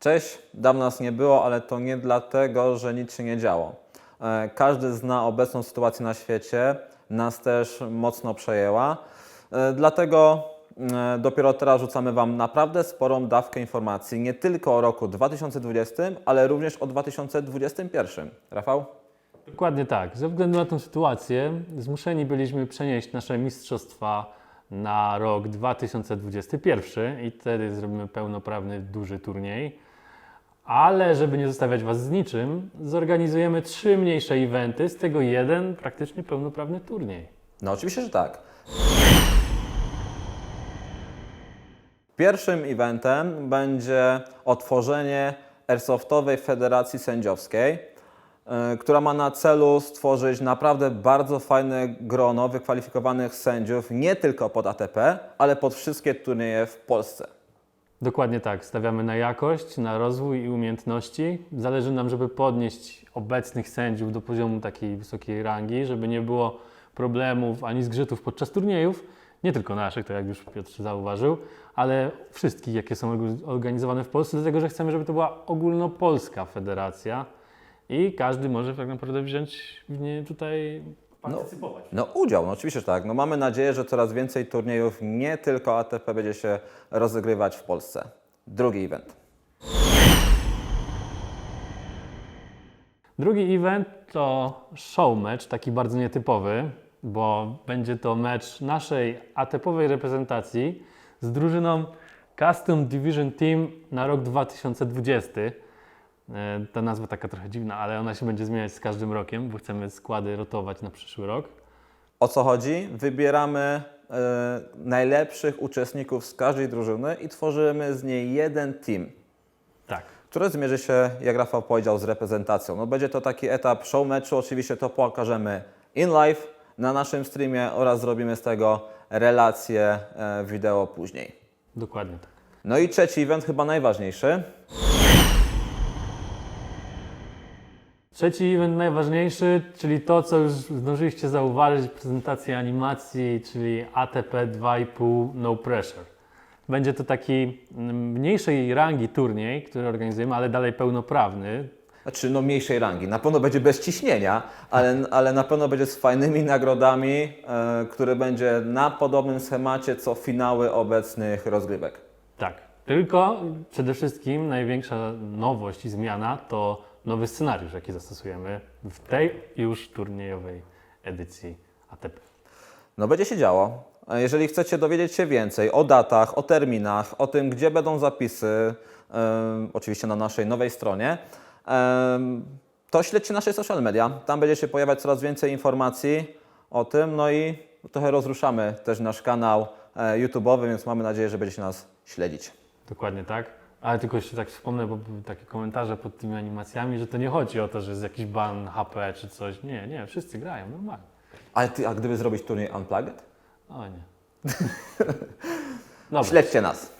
Cześć, dawno nas nie było, ale to nie dlatego, że nic się nie działo. E, Każdy zna obecną sytuację na świecie, nas też mocno przejęła. E, Dlatego e, dopiero teraz rzucamy Wam naprawdę sporą dawkę informacji, nie tylko o roku 2020, ale również o 2021. Rafał? Dokładnie tak. Ze względu na tę sytuację zmuszeni byliśmy przenieść nasze mistrzostwa na rok 2021 i wtedy zrobimy pełnoprawny duży turniej. Ale żeby nie zostawiać Was z niczym, zorganizujemy trzy mniejsze eventy, z tego jeden praktycznie pełnoprawny turniej. No oczywiście, że tak. Pierwszym eventem będzie otworzenie Airsoftowej Federacji Sędziowskiej, e, która ma na celu stworzyć naprawdę bardzo fajne grono wykwalifikowanych sędziów, nie tylko pod ATP, ale pod wszystkie turnieje w Polsce. Dokładnie tak. Stawiamy na jakość, na rozwój i umiejętności. Zależy nam, żeby podnieść obecnych sędziów do poziomu takiej wysokiej rangi, żeby nie było problemów ani zgrzytów podczas turniejów. Nie tylko naszych, tak jak już Piotr zauważył, ale wszystkich, jakie są organizowane w Polsce, dlatego że chcemy, żeby to była ogólnopolska federacja i każdy może tak naprawdę wziąć w niej tutaj partycypować. No udział, no oczywiście, że tak. No mamy nadzieję, że coraz więcej turniejów, nie tylko ATP, będzie się rozgrywać w Polsce. Drugi event. Drugi event to show match, taki bardzo nietypowy, bo będzie to mecz naszej ATP-owej reprezentacji z drużyną Custom Division Team na rok 2020. E, Ta nazwa taka trochę dziwna, ale ona się będzie zmieniać z każdym rokiem, bo chcemy składy rotować na przyszły rok. O co chodzi? Wybieramy e, najlepszych uczestników z każdej drużyny i tworzymy z niej jeden team, Tak. który zmierzy się, jak Rafał powiedział, z reprezentacją. No, będzie to taki etap show meczu, oczywiście to pokażemy in live na naszym streamie oraz zrobimy z tego relację e, wideo później. Dokładnie tak. No i trzeci event, chyba najważniejszy. Trzeci event najważniejszy, czyli to, co już zdążyliście zauważyć w prezentacji animacji, czyli ATP 2,5 No Pressure. Będzie to taki mm, mniejszej rangi turniej, który organizujemy, ale dalej pełnoprawny. Znaczy, no mniejszej rangi. Na pewno będzie bez ciśnienia, ale, ale na pewno będzie z fajnymi nagrodami, e, który będzie na podobnym schemacie co finały obecnych rozgrywek. Tak. Tylko przede wszystkim największa nowość i zmiana to nowy scenariusz, jaki zastosujemy w tej już turniejowej edycji ATP. No będzie się działo. A Jeżeli chcecie dowiedzieć się więcej o datach, o terminach, o tym, gdzie będą zapisy, oczywiście na naszej nowej stronie, to śledźcie nasze social media. Tam będzie się pojawiać coraz więcej informacji o tym, no i trochę rozruszamy też nasz kanał e, YouTube'owy, więc mamy nadzieję, że będziecie nas śledzić. Dokładnie tak. Ale tylko jeszcze tak wspomnę, bo były takie komentarze pod tymi animacjami, że to nie chodzi o to, że jest jakiś ban HP czy coś. Nie, nie, wszyscy grają normalnie. Ale ty, a gdyby zrobić turniej Unplugged? O nie. Dobra. Śledźcie nas.